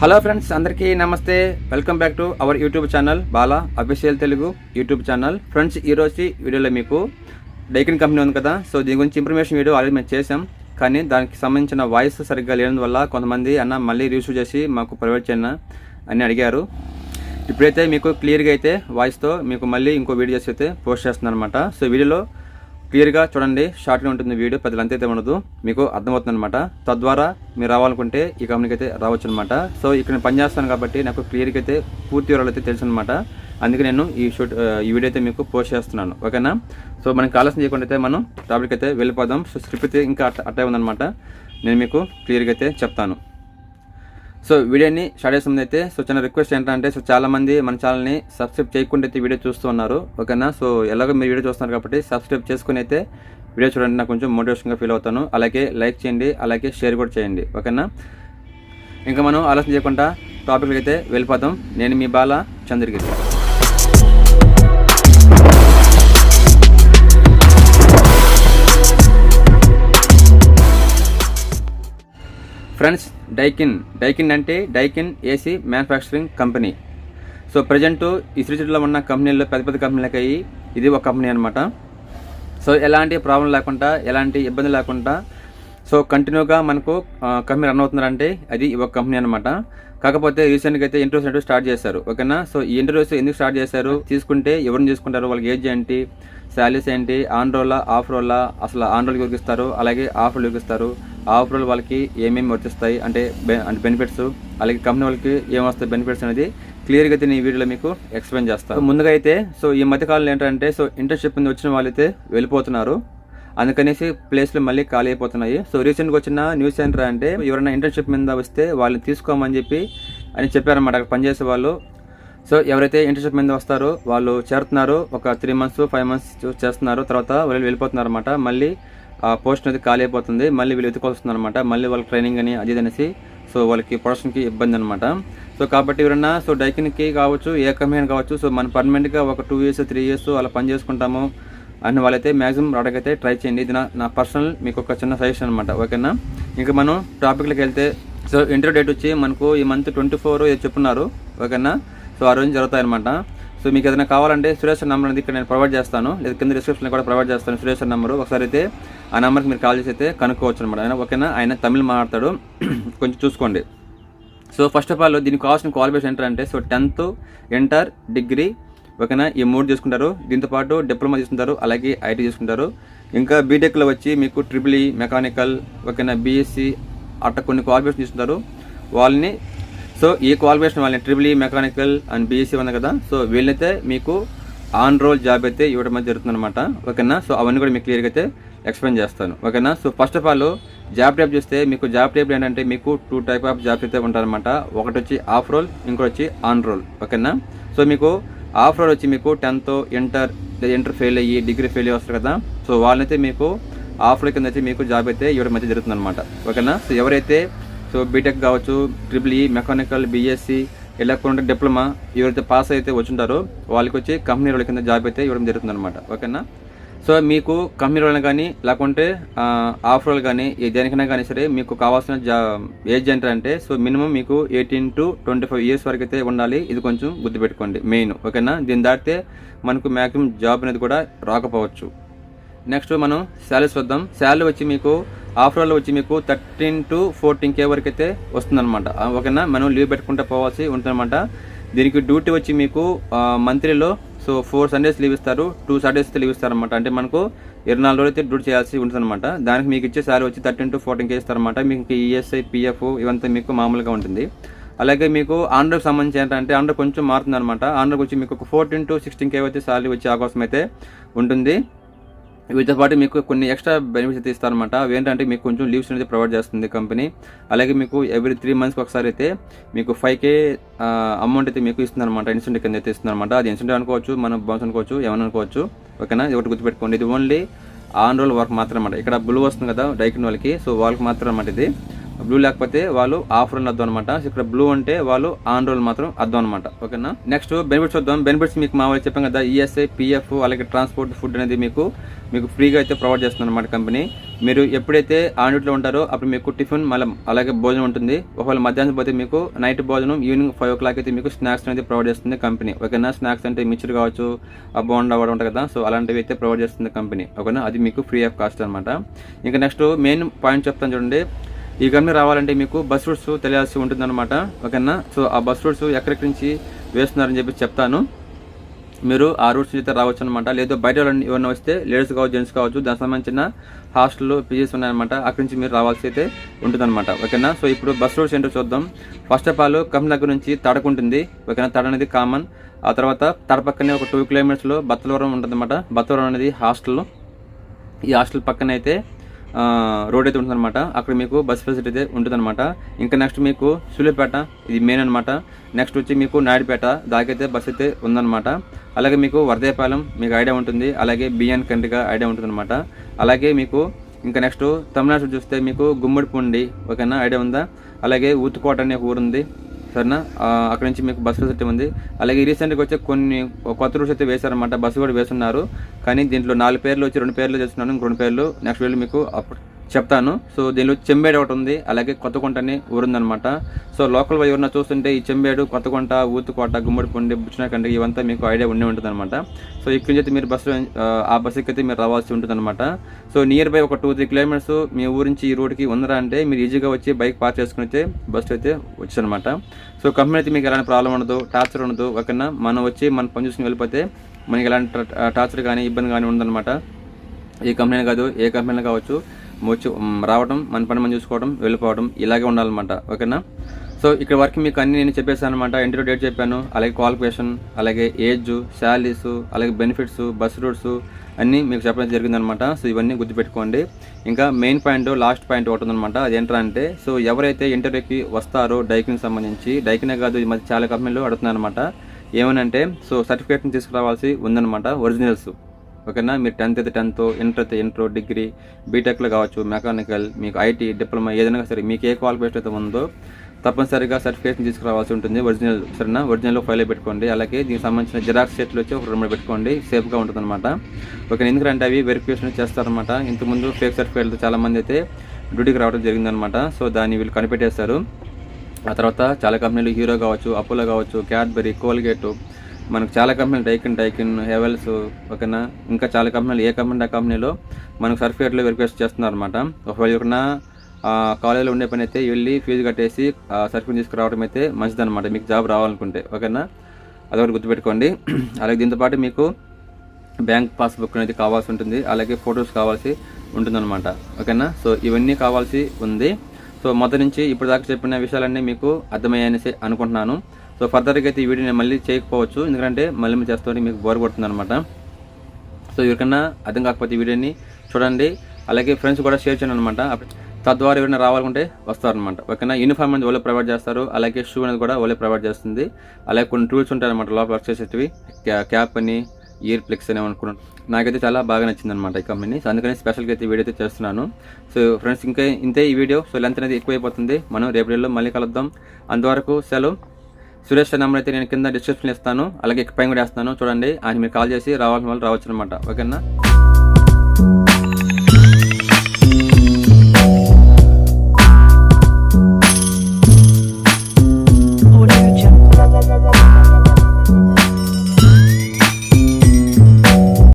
Hello friends అందరికీ నమస్తే. Welcome back to our YouTube channel Bala official Telugu YouTube channel. Friends ఈరోజు వీడియోలో మీకు డైకిన్ కంపెనీ ఉంది కదా సో దీని గురించి ఇన్ఫర్మేషన్ వీడియో ఆల్రెడీ మేము చేసాం కానీ దానికి సంబంధించిన వాయిస్ సరిగ్గా లేనందు వల్ల కొంతమంది అన్న మళ్ళీ రివ్యూ చేసి మాకు ప్రొవైడ్ చేయండి అని అడిగారు. ఇప్పుడైతే మీకు క్లియర్గా అయితే వాయిస్తో మీకు మళ్ళీ ఇంకో వీడియో చేసి అయితే పోస్ట్ చేస్తున్నాను అనమాట సో వీడియోలో క్లియర్గా చూడండి షార్ట్గా ఉంటుంది వీడియో పెద్ద లెంత్ అయితే ఉండదు. మీకు అర్థమవుతుంది అనమాట తద్వారా మీరు రావాలనుకుంటే ఈ కంపెనీకి అయితే రావచ్చు అనమాట సో ఇక్కడ నేను పనిచేస్తాను కాబట్టి నాకు క్లియర్గా అయితే పూర్తి వివరాలు అయితే తెలుసు అనమాట అందుకే నేను ఈ షూట్ ఈ వీడియో అయితే మీకు పోస్ట్ చేస్తున్నాను. ఓకేనా? సో మనకి ఆలస్యం చేయకుండా అయితే మనం టాపిక్ అయితే వెళ్ళిపోదాం. సో స్క్రిప్ట్ అయితే ఇంకా అట్ట అట్టే ఉందన్నమాట. నేను మీకు క్లియర్గా అయితే చెప్తాను. సో వీడియోని స్టార్ట్ చేసే ముందు అయితే సో చిన్న రిక్వెస్ట్ ఏంటంటే సో చాలామంది మన ఛానల్ని సబ్స్క్రైబ్ చేయకుండా అయితే వీడియో చూస్తూ ఉన్నారు ఓకేనా? సో ఎలాగో మీరు వీడియో చూస్తున్నారు కాబట్టి సబ్స్క్రైబ్ చేసుకుని అయితే వీడియో చూడండి నాకు కొంచెం మోటివేషన్గా ఫీల్ అవుతాను. అలాగే లైక్ చేయండి అలాగే షేర్ కూడా చేయండి ఓకేనా? ఇంకా మనం ఆలోచన చేయకుండా టాపిక్కి అయితే వెళ్ళిపోతాం నేను మీ Bala Chandragiri. Friends Daikin Daikin అంటే Daikin AC manufacturing company so present ఈ ఉన్న కంపెనీల్లో పెద్ద పెద్ద కంపెనీలకి అయ్యి ఇది ఒక కంపెనీ అనమాట సో ఎలాంటి ప్రాబ్లం లేకుండా ఎలాంటి ఇబ్బంది లేకుండా సో కంటిన్యూగా మనకు కంపెనీ రన్ అవుతున్నారంటే అది ఒక కంపెనీ అనమాట కాకపోతే రీసెంట్గా అయితే ఇంటర్వ్యూస్ అనేవి స్టార్ట్ చేశారు. ఓకేనా? సో ఈ ఇంటర్వ్యూస్ ఎందుకు స్టార్ట్ చేశారు? తీసుకుంటే ఎవరిని తీసుకుంటారు? వాళ్ళకి ఏజ్ ఏంటి? శాలరీస్ ఏంటి? ఆన్ రోలా ఆఫ్ రోలా అసలు ఆన్ రోల్కి ఉరికిస్తారు అలాగే ఆఫ్ రోల్ ఉరికిస్తారు ఆఫ్ రోల్ వాళ్ళకి ఏమేమి వర్తిస్తాయి అంటే అంటే బెనిఫిట్స్ అలాగే కంపెనీ వాళ్ళకి ఏమొస్తాయి బెనిఫిట్స్ అనేది క్లియర్గా అయితే నేను వీడియోలో మీకు ఎక్స్ప్లెయిన్ చేస్తాను. ముందుగా అయితే సో ఈ మధ్యకాలంలో ఏంటంటే సో ఇంటర్న్షిప్ మీద వచ్చిన వాళ్ళైతే వెళ్ళిపోతున్నారు. అందుకనేసి ప్లేస్లు మళ్ళీ ఖాళీ అయిపోతున్నాయి. సో రీసెంట్గా వచ్చిన న్యూస్ సెంటర్ అంటే ఎవరైనా ఇంటర్న్షిప్ మీద వస్తే వాళ్ళని తీసుకోమని చెప్పి అని చెప్పారన్నమాట అక్కడ పనిచేసే వాళ్ళు. సో ఎవరైతే ఇంటర్న్షిప్ మీద వస్తారో వాళ్ళు చేరుతున్నారు. ఒక త్రీ మంత్స్ ఫైవ్ మంత్స్ చేస్తున్నారు. తర్వాత వాళ్ళు వెళ్ళిపోతున్నారు అనమాట మళ్ళీ ఆ పోస్ట్ అనేది ఖాళీ అయిపోతుంది. మళ్ళీ వీళ్ళు ఎత్తుకొస్తున్నారు అనమాట మళ్ళీ వాళ్ళకి ట్రైనింగ్ అని అది ఇది అనేసి. సో వాళ్ళకి ప్రొడక్షన్కి ఇబ్బంది అనమాట సో కాబట్టి ఎవరన్నా సో డైకిన్కి కావచ్చు ఏ కంపెనీ కావచ్చు సో మనం పర్మనెంట్గా ఒక టూ ఇయర్స్ త్రీ ఇయర్స్ అలా పని చేసుకుంటాము. అని వాళ్ళైతే మ్యాక్సిమం రావడానికైతే ట్రై చేయండి. ఇది నా పర్సనల్ మీకు ఒక చిన్న సజెషన్ అనమాట ఓకేనా? ఇంకా మనం టాపిక్లోకి వెళ్తే సో ఇంటర్వ్యూ డేట్ వచ్చి మనకు ఈ మంత్ ట్వంటీ ఫోర్ చెప్పున్నారు. ఓకేనా? సో ఆ రోజు జరుగుతాయన్నమాట. సో మీకు ఏదైనా కావాలంటే సురేష్ నెంబర్ అనేది ఇక్కడ నేను ప్రొవైడ్ చేస్తాను. లేదా కింద డిస్క్రిప్షన్లో కూడా ప్రొవైడ్ చేస్తాను సురేష్ నెంబర్. ఒకసారి అయితే ఆ నెంబర్కి మీరు కాల్ చేసి అయితే కనుక్కోవచ్చు అనమాట ఆయన ఓకేనా? ఆయన తమిళ్ మాట్లాడతాడు. కొంచెం చూసుకోండి. సో ఫస్ట్ ఆఫ్ ఆల్ దీనికి కావాల్సిన క్వాలిఫికేషన్ ఏంటంటే సో టెన్త్ ఇంటర్ డిగ్రీ ఓకేనా? ఈ మూడు తీసుకుంటారు దీంతో పాటు డిప్లొమా తీసుకుంటారు. అలాగే ఐటీ తీసుకుంటారు ఇంకా బీటెక్లో వచ్చి మీకు ట్రిపుల్ ఈ మెకానికల్ ఓకేనా బీఎస్సీ అట్లా కొన్ని క్వాలిఫికేషన్ తీసుకుంటారు. వాళ్ళని సో ఈ క్వాలిఫికేషన్ వాళ్ళని triple E mechanical and BSc ఉంది కదా. సో వీళ్ళైతే మీకు ఆన్ రోల్ జాబ్ అయితే ఇవ్వడం అనేది జరుగుతుందన్నమాట. ఓకేనా? సో అవన్నీ కూడా మీకు క్లియర్గా అయితే ఎక్స్ప్లెయిన్ చేస్తాను. ఓకేనా? So first of all job type చూస్తే మీకు జాబ్ టైప్ ఏంటంటే మీకు టూ టైప్ ఆఫ్ జాబ్స్ అయితే ఉంటారనమాట ఒకటి వచ్చి ఆఫ్ రోల్ ఇంకోటి వచ్చి ఆన్ రోల్. ఓకేనా? సో మీకు ఆఫర్ వచ్చి మీకు టెన్త్ ఇంటర్ లేదా ఇంటర్ ఫెయిల్ అయ్యి డిగ్రీ ఫెయిల్ అయ్యి వస్తారు కదా. సో వాళ్ళనైతే మీకు ఆఫర్ కింద అయితే మీకు జాబ్ అయితే ఇవ్వడం అయితే జరుగుతుంది అనమాట ఓకేనా? సో ఎవరైతే సో బీటెక్ కావచ్చు ట్రిపుల్ ఈ మెకానికల్ బీఎస్సీ ఎలక్ట్రానిక్ డిప్లొమా ఎవరైతే పాస్ అయితే వచ్చుంటారో వాళ్ళకి వచ్చి కంపెనీ వాళ్ళ కింద జాబ్ అయితే ఇవ్వడం జరుగుతుంది అనమాట ఓకేనా? సో మీకు కంపెనీ రోల్ కానీ లేకుంటే ఆఫ్ రోల్ కానీ ఏ దేనికైనా కానీ సరే మీకు కావాల్సిన ఏజ్ ఎంత అంటే సో మినిమం మీకు eighteen to twenty five years వరకు అయితే ఉండాలి. ఇది కొంచెం గుర్తుపెట్టుకోండి మెయిన్. ఓకేనా? దీన్ని దాటితే మనకు మ్యాక్సిమం జాబ్ అనేది కూడా రాకపోవచ్చు. నెక్స్ట్ మనం శాలరీస్ చూద్దాం. శాలరీ వచ్చి మీకు ఆఫ్ రోల్ వచ్చి మీకు థర్టీన్ టు ఫోర్టీన్ కే వరకు అయితే వస్తుందన్నమాట. ఓకేనా? మనం లీవ్ పెట్టుకుంటే పోవాల్సి ఉంటుందన్నమాట. దీనికి డ్యూటీ వచ్చి మీకు మంత్లీలో సో ఫోర్ సండేస్ లీవ్ ఇస్తారు టూ సాటర్డేస్ లీవ్ ఇస్తారు అనమాట అంటే మనకు ఇరవై నాలుగు రోజులు అయితే డ్యూటీ చేయాల్సి ఉంటుందన్నమాట. దానికి మీకు ఇచ్చే శాలరీ వచ్చి థర్టీన్ టు ఫోర్టీన్ కే ఇస్తారనమాట మీకు ఈఎస్ఐ పిఎఫ్ ఇవంతా మీకు మామూలుగా ఉంటుంది. అలాగే మీకు ఆంధ్రకు సంబంధించి ఏంటంటే ఆంధ్ర కొంచెం మారుతుంది అనమాట ఆంధ్రకు వచ్చి మీకు ఒక ఫోర్టీన్ టు సిక్స్టీన్ కే అయితే శాలరీ వచ్చే అవకాశం అయితే ఉంటుంది. వీటితో పాటు మీకు కొన్ని ఎక్స్ట్రా బెనిఫిట్స్ అయితే ఇస్తారనమాట ఏంటంటే మీకు కొంచెం లీవ్స్ అనేది ప్రొవైడ్ చేస్తుంది కంపెనీ. అలాగే మీకు ఎవ్రీ త్రీ మంత్స్కి ఒకసారి అయితే మీకు ఫైవ్ కే అమౌంట్ అయితే మీకు ఇస్తుందన్నమాట. ఇన్సెంటివ్ కింద అయితే ఇస్తుందన్నమాట. అది ఇన్సెంటివ్ అనుకోవచ్చు మనం బౌన్స్ అనుకోవచ్చు ఏమైనా అనుకోవచ్చు. ఓకేనా? ఇది ఒకటి గుర్తుపెట్టుకోండి. ఇది ఓన్లీ ఆన్ రోల్ వర్క్ మాత్రం అనమాట ఇక్కడ బ్లూ వస్తుంది కదా డైకిన్ వాళ్ళకి. సో వాళ్ళకి మాత్రం అనమాట ఇది. బ్లూ లేకపోతే వాళ్ళు ఆఫ్ రోల్ అర్థం అనమాట ఇక్కడ బ్లూ అంటే వాళ్ళు ఆన్ రోల్ మాత్రం అర్థం అనమాట ఓకేనా నెక్స్ట్ బెనిఫిట్స్ చూద్దాం. బెనిఫిట్స్ మీకు మామూలు చెప్పాం కదా ఈఎస్ఐ పిఎఫ్ అలాగే ట్రాన్స్పోర్ట్ ఫుడ్ అనేది మీకు మీకు ఫ్రీగా అయితే ప్రొవైడ్ చేస్తుంది అనమాట కంపెనీ మీరు ఎప్పుడైతే ఆన్ డ్యూటీలో ఉంటారో అప్పుడు మీకు టిఫిన్ మళ్ళీ అలాగే భోజనం ఉంటుంది. ఒకవేళ మధ్యాహ్నం పోతే మీకు నైట్ భోజనం ఈవినింగ్ ఫైవ్ ఓ క్లాక్ అయితే మీకు స్నాక్స్ అనేది ప్రొవైడ్ చేస్తుంది కంపెనీ ఓకేనా స్నాక్స్ అంటే మిక్చర్ కావచ్చు ఆ బోండా కూడా ఉంటుంది కదా సో అలాంటివి అయితే ప్రొవైడ్ చేస్తుంది కంపెనీ ఓకేనా అది మీకు ఫ్రీ ఆఫ్ కాస్ట్ అనమాట ఇంకా నెక్స్ట్ మెయిన్ పాయింట్ చెప్తాను చూడండి. ఈ కంపెనీ రావాలంటే మీకు బస్ రూట్స్ తెలియాల్సి ఉంటుందన్నమాట. ఓకేనా? సో ఆ బస్ రూట్స్ ఎక్కడెక్కడి నుంచి వేస్తున్నారని చెప్పి చెప్తాను. మీరు ఆ రూట్స్ అయితే రావచ్చు అనమాట లేదా బయట ఎవరైనా వస్తే లేడీస్ కావచ్చు జెంట్స్ కావచ్చు దానికి సంబంధించిన హాస్టల్ పీజీస్ ఉన్నాయన్నమాట. అక్కడి నుంచి మీరు రావాల్సి అయితే ఉంటుందన్నమాట. ఓకేనా? సో ఇప్పుడు బస్ రూట్స్ ఏంటో చూద్దాం. ఫస్ట్ ఆఫ్ ఆల్ కంపెనీ దగ్గర నుంచి తడకుంటుంది. ఓకేనా? తడ అనేది కామన్. ఆ తర్వాత తడ పక్కనే ఒక టూ కిలోమీటర్స్లో బత్తలవరం ఉంటుందన్నమాట. బత్తలవరం అనేది హాస్టల్ ఈ హాస్టల్ పక్కన అయితే రోడ్ అయితే ఉంటుందన్నమాట. అక్కడ మీకు బస్ ఫెసిలిటీ అయితే ఉంటుందన్నమాట. ఇంకా నెక్స్ట్ మీకు సూళ్ళపేట ఇది మెయిన్ అనమాట నెక్స్ట్ వచ్చి మీకు నాయుడుపేట దాకైతే బస్ అయితే ఉందన్నమాట. అలాగే మీకు వరదేపాలెం మీకు ఐడియా ఉంటుంది. అలాగే బిఎన్ కండ్రిగా ఐడియా ఉంటుందన్నమాట. అలాగే మీకు ఇంకా నెక్స్ట్ తమిళనాడు చూస్తే మీకు గుమ్మడిపూండి ఓకేనా ఐడియా ఉందా? అలాగే ఊతుకోట అనే ఒక ఊరు ఉంది సరేనా? అక్కడ నుంచి మీకు బస్ ఫెసిలిటీ ఉంది. అలాగే రీసెంట్గా వచ్చే కొన్ని కొత్త రూట్స్ అయితే వేశారనమాట బస్సు కూడా వేస్తున్నారు. కానీ దీంట్లో నాలుగు పేర్లు వచ్చి రెండు పేర్లు చేస్తున్నాను. రెండు పేర్లు. నెక్స్ట్ వీళ్ళు మీకు అప్పుడు చెప్తాను. సో దీనిలో చెంబేడు ఒకటి ఉంది. అలాగే కొత్తకొంట అని ఊరుందనమాట. సో లోకల్ ఎవరన్నా చూస్తుంటే ఈ చెంబేడు కొత్తకొంట ఊతుకోట గుమ్మడిపండి బుచ్చినకండి ఇవంతా మీకు ఐడియా ఉండే ఉంటుంది అనమాట సో ఇక్కడి నుంచి అయితే మీరు బస్సు ఆ బస్సుకి అయితే మీరు రావాల్సి ఉంటుంది అనమాట సో నియర్ బై ఒక టూ త్రీ కిలోమీటర్స్ మీ ఊరు నుంచి ఈ రోడ్కి ఉందరా అంటే మీరు ఈజీగా వచ్చి బైక్ పార్క్ చేసుకుని అయితే బస్సు అయితే వచ్చిందనమాట సో కంపెనీ అయితే మీకు ఎలాంటి ప్రాబ్లం ఉండదు టార్చర్ ఉండదు. ఒకన్నా మనం వచ్చి మన పని చూసుకుని వెళ్ళిపోతే మనకి ఎలాంటి టార్చర్ కానీ ఇబ్బంది కానీ ఉండదన్నమాట ఏ కంపెనీ కాదు ఏ కంపెనీ కావచ్చు. వచ్చి రావడం మన పని మనం చూసుకోవడం వెళ్ళిపోవడం ఇలాగే ఉండాలన్నమాట. ఓకేనా? సో ఇక్కడ వరకు మీకు అన్ని నేను చెప్పేసాను అనమాట ఇంటర్వ్యూ డేట్ చెప్పాను అలాగే క్వాలిఫికేషన్ అలాగే ఏజ్ శాలరీస్ అలాగే బెనిఫిట్స్ బస్ రూట్స్ అన్నీ మీకు చెప్పడం జరిగిందనమాట సో ఇవన్నీ గుర్తుపెట్టుకోండి. ఇంకా మెయిన్ పాయింట్ లాస్ట్ పాయింట్ ఒకటి ఉందన్నమాట. అది అంటే సో ఎవరైతే ఇంటర్వ్యూకి వస్తారో డైకింగ్ సంబంధించి డైకినే కాదు ఈ మధ్య చాలా కంపెనీలు అడుగుతున్నారనమాట ఏమనంటే సో సర్టిఫికేట్ని తీసుకురావాల్సి ఉందన్నమాట ఒరిజినల్స్. ఓకేనా? మీరు టెన్త్ అయితే టెన్త్ ఇంటర్ అయితే ఇంటర్ డిగ్రీ బీటెక్లో కావచ్చు మెకానికల్ మీకు ఐటీ డిప్లొమా ఏదైనా సరే మీకు ఏ క్వాలిఫికేషన్ అయితే ఉందో తప్పనిసరిగా సర్టిఫికేషన్ తీసుకురావాల్సి ఉంటుంది. ఒరిజినల్ సరేనా? ఒరిజినల్ ఫైల్ పెట్టుకోండి. అలాగే దీనికి సంబంధించిన జిరాక్స్ సెట్లు వచ్చి ఒక రెండు పెట్టుకోండి. సేఫ్గా ఉంటుంది అనమాట ఓకే ఎందుకంటే అవి వెరిఫికేషన్ చేస్తారనమాట ఇంతకుముందు ఫేక్ సర్టిఫికేట్లు చాలామంది అయితే డ్యూటీకి రావడం జరిగిందనమాట సో దాన్ని వీళ్ళు కనిపెట్టేస్తారు ఆ తర్వాత చాలా కంపెనీలు హీరో కావచ్చు అపోలో కావచ్చు క్యాడ్బెరీ కోల్గేట్ మనకు చాలా కంపెనీలు డైకిన్ డైకిన్ హెవెల్స్ ఓకేనా? ఇంకా చాలా కంపెనీలు ఏ కంపెనీ ఆ కంపెనీలో మనకు సర్టిఫికేట్లు వెరిఫికేషన్ చేస్తున్నారు అనమాట ఒకవేళ ఎవరైనా కాలేజీలో ఉండే పని అయితే వెళ్ళి ఫీజు కట్టేసి సర్టిఫికేట్ తీసుకురావడం అయితే మంచిదన్నమాట. మీకు జాబ్ రావాలనుకుంటే ఓకేనా? అదొకటి గుర్తుపెట్టుకోండి. అలాగే దీంతోపాటు మీకు బ్యాంక్ పాస్బుక్ అనేది కావాల్సి ఉంటుంది. అలాగే ఫొటోస్ కావాల్సి ఉంటుందన్నమాట. ఓకేనా? సో ఇవన్నీ కావాల్సి ఉంది. సో మొదటి నుంచి ఇప్పుడు దాకా చెప్పిన విషయాలన్నీ మీకు అర్థమయ్యాయనేసి అనుకుంటున్నాను. సో ఫర్దర్గా అయితే ఈ వీడియో నేను మళ్ళీ చేయకపోవచ్చు. ఎందుకంటే మళ్ళీ మీరు చేస్తుంటే మీకు బోర్ కొడుతుంది అనమాట సో ఎవరికన్నా అర్థం కాకపోతే ఈ వీడియోని చూడండి. అలాగే ఫ్రెండ్స్ కూడా షేర్ చేయండి అనమాట తద్వారా ఎవరైనా రావాలనుకుంటే వస్తారనమాట ఓకేనా? యూనిఫామ్ అనేది వాళ్ళే ప్రొవైడ్ చేస్తారు. అలాగే షూ అనేది కూడా వాళ్ళే ప్రొవైడ్ చేస్తుంది. అలాగే కొన్ని టూల్స్ ఉంటాయన్నమాట లోపల వర్క్ చేసేటివి. క్యాప్ అని ఇయర్ ప్లెక్స్ అని అనుకున్నాను నాకైతే చాలా బాగా నచ్చింది అనమాట ఈ కంపెనీ సో అందుకని స్పెషల్గా అయితే వీడియో అయితే చేస్తున్నాను. సో ఫ్రెండ్స్ ఇంకా ఇంతే ఈ వీడియో. సో లెంత్ అనేది ఎక్కువైపోతుంది. మనం రేపు మళ్ళీ కలుద్దాం. అంతవరకు సెలవు. సురేష్ నెంబర్ అయితే నేను కింద డిస్క్రిప్షన్ ఇస్తాను. అలాగే పైన కూడా వేస్తాను. చూడండి ఆయన మీరు కాల్ చేసి రావాల్సిన వాళ్ళు రావచ్చు అనమాట ఓకేనా?